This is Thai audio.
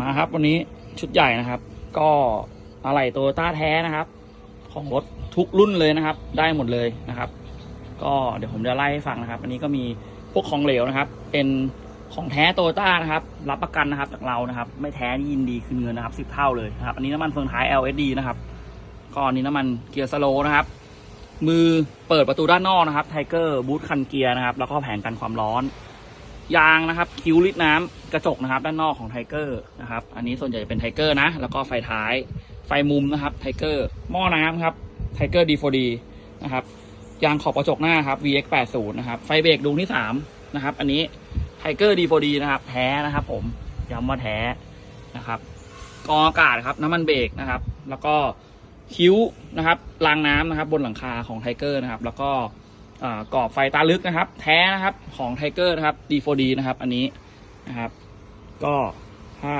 มาครับ วันนี้ชุดใหญ่นะครับ ก็อะไหล่โตโยต้าแท้นะครับ ของรถทุกรุ่นเลยนะครับ ได้หมดเลยนะครับ ก็เดี๋ยวผมจะไล่ให้ฟังนะครับ อันนี้ก็มีพวกของเหลวนะครับ เป็นของแท้โตโยต้านะครับ รับประกันนะครับจากเรานะครับ ไม่แท้นี่ยินดีคืนเงินนะครับสิบเท่าเลยนะครับ อันนี้น้ำมันเฟืองท้าย LSD นะครับก็อันนี้น้ำมันเกียร์สโลนะครับ มือเปิดประตูด้านนอกนะครับไทเกอร์บูทคันเกียร์นะครับ แล้วก็แผงกันความร้อน ยางนะครับ คิ้วลิดน้ำกระจกนะครับ ด้านนอกของไทเกอร์นะครับ อันนี้ส่วนใหญ่เป็นไทเกอร์นะ แล้วก็ไฟท้าย ไฟมุมนะครับไทเกอร์หม้อน้ำครับไทเกอร์ D4D นะครับยางขอบกระจกหน้าครับ VX80 นะครับ ไฟเบรกดวงที่3นะครับ อันนี้ไทเกอร์ D4D นะครับ แท้นะครับ ผมย้ำว่าแท้นะครับกองอากาศครับ น้ำมันเบรกนะครับ แล้วก็คิ้วนะครับรางน้ำนะครับ บนหลังคาของไทเกอร์นะครับ แล้วก็ กรอบไฟตาลึกนะครับ แท้นะครับของไทเกอร์นะครับ D4D นะครับ อันนี้นะครับ ก็ถ้า